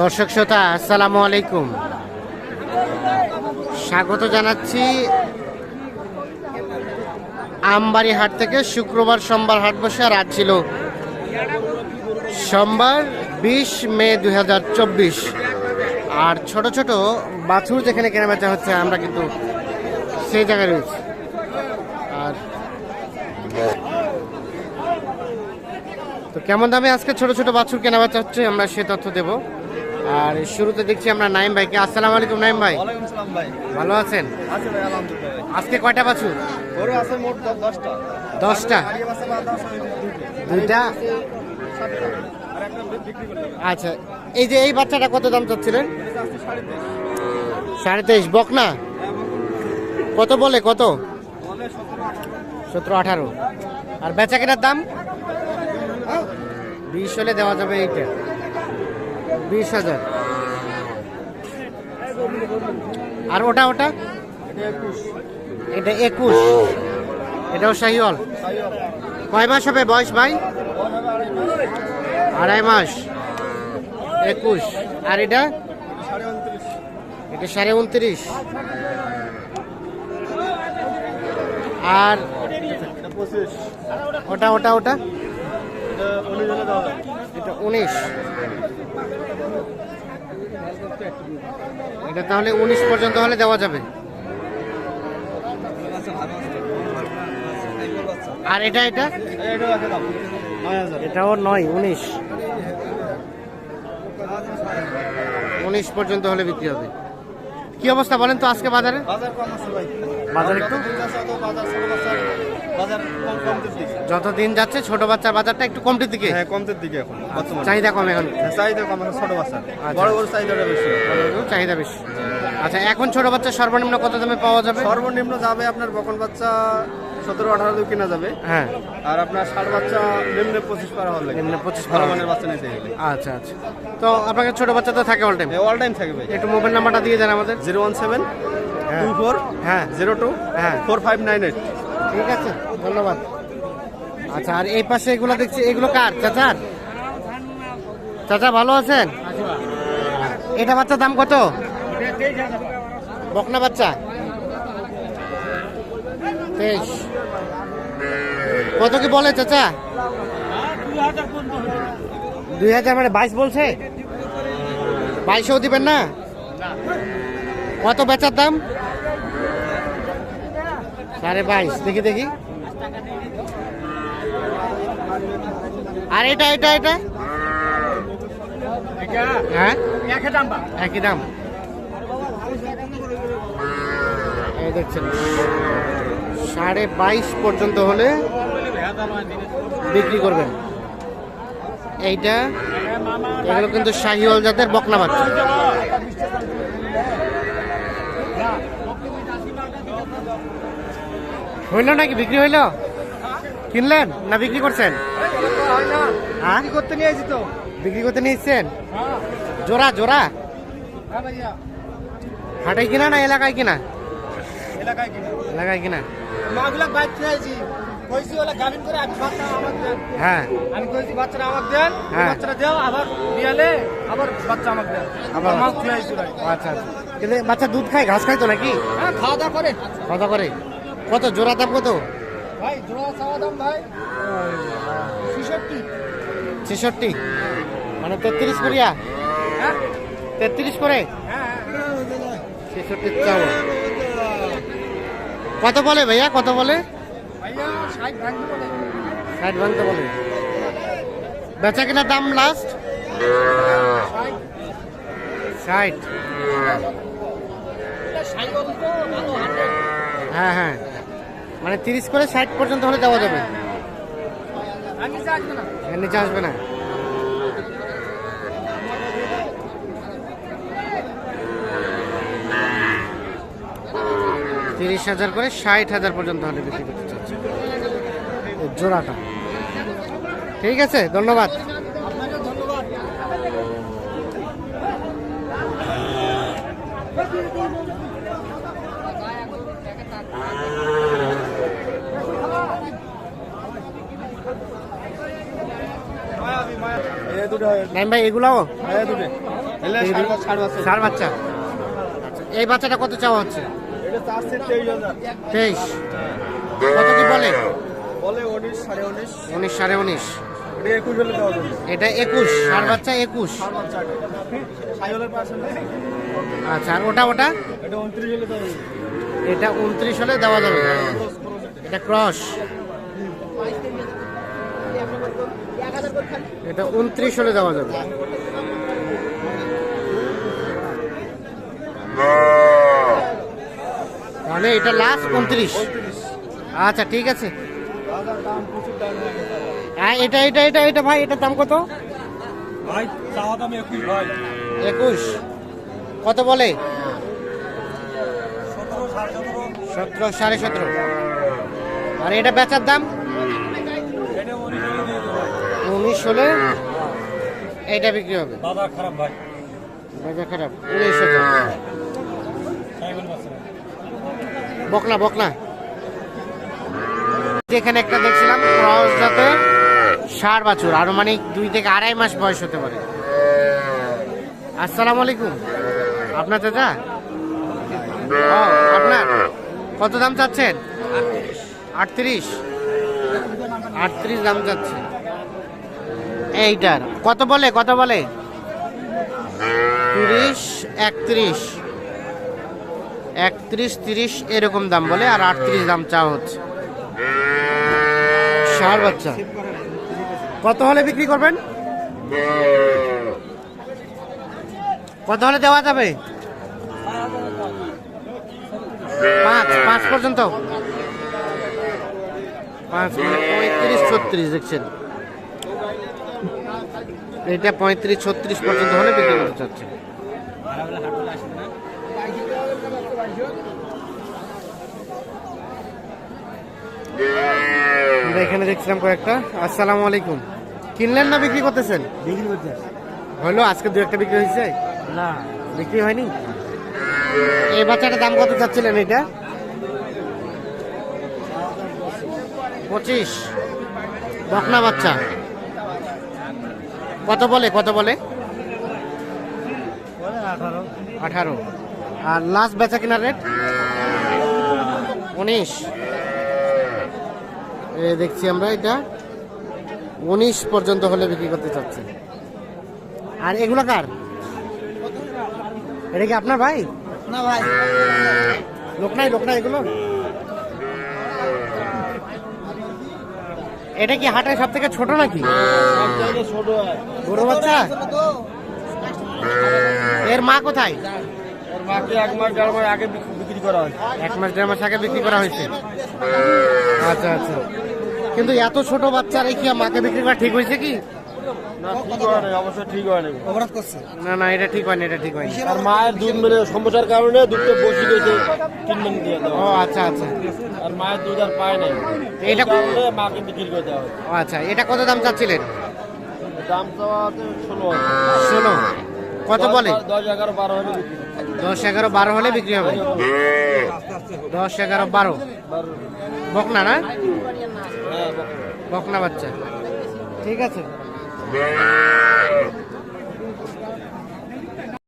দর্শক শ্রোতা, আসসালামু আলাইকুম। স্বাগত জানাচ্ছি আমবাড়ি হাট থেকে শুক্রবার সোমবার হাট বসে, আর আজ ছিল সোমবার বিশ মে দু হাজার চব্বিশ। আর ছোট ছোট বাছুর যেখানে কেনাবেচা হচ্ছে, আমরা কিন্তু সেই জায়গায় রয়েছি। আর তো কেমন দামে আজকে ছোট ছোট বাছুর কেনাবেচা হচ্ছে, আমরা সে তথ্য দেব। আর শুরুতে দেখছি আমরা নাইম ভাইকে। আসসালামু আলাইকুম নাইম ভাই। ওয়ালাইকুম সালাম ভাই। ভালো আছেন? আছে ভাই আলহামদুলিল্লাহ। আজকে কয়টা বাছুর? দশটা। দুইটা। আচ্ছা এই যে এই বাচ্চাটা কত দাম চাচ্ছিলেন? সাড়ে তেইশ। বক না কত বলে কত? বলে সতেরো আঠারো। সতেরো আঠারো। আর বেচা কেনার দাম? বিশ হলে দেওয়া যাবে এইটা। বিশ হাজার। আর ওটা ওটা? এটা একুশ। এটা একুশ এটাও শাহিওয়াল। কয় মাস হবে বয়স ভাই? আড়াই মাস। একুশ। আর এটা? এটা সাড়ে উনত্রিশ। আর ওটা ওটা ওটা? এটা উনিশ। এটা তাহলে উনিশ পর্যন্ত হলে দেওয়া যাবে। আর এটা এটা? এটাও নয় উনিশ। উনিশ পর্যন্ত হলে বিক্রি হবে। কি অবস্থা বলেন তো আজকে বাজারে। বাজার একটু? যত দিন যাচ্ছে ছোট বাচ্চার বাজারটা একটু কমটির দিকে? হ্যাঁ কমতের দিকে এখন চাহিদা কম এখন? চাহিদা কম এখন ছোট বাচ্চা। আচ্ছা। বড় বড় চাহিদাটা বেশি। চাহিদা বেশি। আচ্ছা এখন ছোট বাচ্চা সর্বনিম্ন কত দামে পাওয়া যাবে? সর্বনিম্ন যাবে আপনার বকন বাচ্চা সতেরো আঠারো দিন কেনা যাবে। হ্যাঁ। আর আপনার ষাট বাচ্চা নিম্নে পঁচিশ পারা হলে নিম্নে 25 ভালো পারা মানের বাচ্চা নিতে গেলে। আচ্ছা আচ্ছা। তো আপনাকে ছোট বাচ্চা তো থাকে অল টাইম অল টাইম থাকবে। একটু মোবাইল নাম্বারটা দিয়ে দেন আমাদের। জিরো ওয়ান সেভেন হ্যাঁ। টু ফোর হ্যাঁ। জিরো টু হ্যাঁ। Four five nine eight. ঠিক আছে, ধন্যবাদ। আচ্ছা আর এই পাশে এগুলো দেখছি, এগুলো কার? চাচার? চাচা, ভালো আছেন? এটা বাচ্চার দাম কত? বকনা বাচ্চা? কত কি বলে চাচা? দুই হাজার মানে বাইশ বলছে? বাইশেও দিবেন না? কত বেচার দাম? সাড়ে বাইশ দেখি দেখি। আর এটা এটা এটা। হ্যাঁ? একই দাম। দেখছেন, সাড়ে বাইশ পর্যন্ত হলে বিক্রি করবেন। এইটা, এগুলো কিন্তু শাহিওয়াল জাতের বকনা বাচ্চা হইল নাকি? বিক্রি হইল? কিনলেন না বিক্রি করছেন? হ্যাঁ? করতে নিয়েছি তো। বিক্রি করতে নিয়েছেন জোড়া জোড়া? হাটে কিনা না এলাকায় কিনা? এলাকায় কিনা। হ্যাঁ। আমি কইছি বাচ্চারা আমাকে দেন হ্যাঁ। বাচ্চারা দেও আবার আবার বাচ্চা আমাকে দেন। আবার মাছ আচ্ছা আচ্ছা। বাচ্চা দুধ খায় ঘাস খায় তো নাকি? হ্যাঁ খাওয়া দাওয়া করে। খাওয়া দাওয়া করে? কত জোড়া দাম কত? ভাই জোড়া চাওয়া দাম ভাই ছেষট্টি। ছেষট্টি। মানে তেত্রিশ করিয়া? হ্যাঁ। তেত্রিশ করে? হ্যাঁ ছেষট্টি চাও কত বলে ভাইয়া কত বলে? ষাট ভাঙতে বলে। বেচা কিনা দাম লাস্ট ষাট। হ্যাঁ হ্যাঁ। মানে তিরিশ করে ষাট পর্যন্ত হলে দেওয়া যাবে। আমি যে আসবে না। এর নিচে আসবে না। তিরিশ হাজার করে ষাট হাজার পর্যন্ত হলে বিক্রি করতে চাচ্ছে। জোড়াটা। ঠিক আছে ধন্যবাদ। আপনাকে ধন্যবাদ। নাইম ভাই এগুলাও। ষাট বাচ্চা আচ্ছা এই বাচ্চাটা কত চাওয়া হচ্ছে? এটা তেইশ কত কি বলে? বলে উনিশ সাড়ে উনিশ। এটা একুশ ষাট বাচ্চা একুশ। আচ্ছা আর ওটা ওটা? এটা উনত্রিশ হলে দেওয়া এটা উনত্রিশ হলে দেওয়া যাবে। এটা ক্রস এটা উনত্রিশ হলে দেওয়া যাবে। তাহলে এটা লাস্ট উনত্রিশ। আচ্ছা ঠিক আছে। হয়ে এটা এটা এটা এটা ভাই এটার দাম কত? ভাই চাওয়া দাম একুশ ভাই। একুশ। কত বলে? সতেরো সাড়ে সতেরো। আর এটা বেচার দাম? উনিশ হলে এইটা বিক্রি হবে। বাজার খারাপ ভাই। বাজার খারাপ। উনিশ বকনা বকনা। এখানে একটা দেখছিলাম ক্রস যাতে ষাট বছর। আনুমানিক দুই থেকে আড়াই মাস বয়স হতে পারে। আসসালামু আলাইকুম। আপনার চাচা? ও আপনার? কত দাম চাচ্ছেন? আটত্রিশ। আটত্রিশ দাম চাচ্ছে এইটার। কত বলে কত বলে? তিরিশ, একত্রিশ। একত্রিশ, তিরিশ, এরকম দাম বলে, আর আটত্রিশ দাম চা হচ্ছে। ষাট বাচ্চা। কত হলে বিক্রি করবেন? কত হলে দেওয়া যাবে? পাঁচ পাঁচ পর্যন্ত। পাঁচ, পঁয়ত্রিশ, ছত্রিশ দেখছেন। এটা পঁয়ত্রিশ ছত্রিশ পর্যন্ত হলে বিক্রি করতে চাচ্ছে। আমরা এখানে দেখছিলাম কয়েকটা। আসসালামু আলাইকুম। কিনলেন না বিক্রি করতেছেন? বিক্রি করতে হলো আজকে দু একটা বিক্রি হয়েছে? না। বিক্রি হয়নি? এই বাচ্চাটার দাম কত চাচ্ছিলেন এটা? পঁচিশ। বকনা বাচ্চা। কত বলে কত বলে? আঠারো। আর লাস্ট বেচা কিনার রেট উনিশ। এ দেখছি আমরা এটা। উনিশ পর্যন্ত হলে বিক্রি করতে চাচ্ছি। আর এগুলো কার? এটা কি আপনার ভাই? না ভাই। লোক নাই লোক নাই এগুলো? এটা কি হাটের সব থেকে ছোট নাকি? বড় গরু বাচ্চা? এর মা কোথায়? এক মাস দেড় মাস আগে বিক্রি করা এক মাস দেড় মাস আগে বিক্রি করা হয়েছে? আচ্ছা আচ্ছা। কিন্তু এত ছোট বাচ্চা রেখে মাকে বিক্রি করা ঠিক হয়েছে কি? না ঠিক হয় না অবশ্যই ঠিক হয় না অপরাধ করছে? না না এটা ঠিক হয়নি এটা ঠিক হয়নি। আর মায়ের দুধ মেরে সমস্যার কারণে দুধটা বসে গেছে ট্রিটমেন্ট দিয়ে ও আচ্ছা আচ্ছা। আর মায়ের দুধ আর পায় নাই। এটা- দেওয়া ও আচ্ছা এটা কত দাম চাচ্ছিলেন? দাম চাওয়া ষোলো ষোলো? কত বলে? দশ এগারো বারো হলে বিক্রি দশ এগারো বারো হলে বিক্রি হবে? দশ এগারো বারো। বারো বকনা না? হ্যাঁ বকনা বাচ্চা। ঠিক আছে। Amém.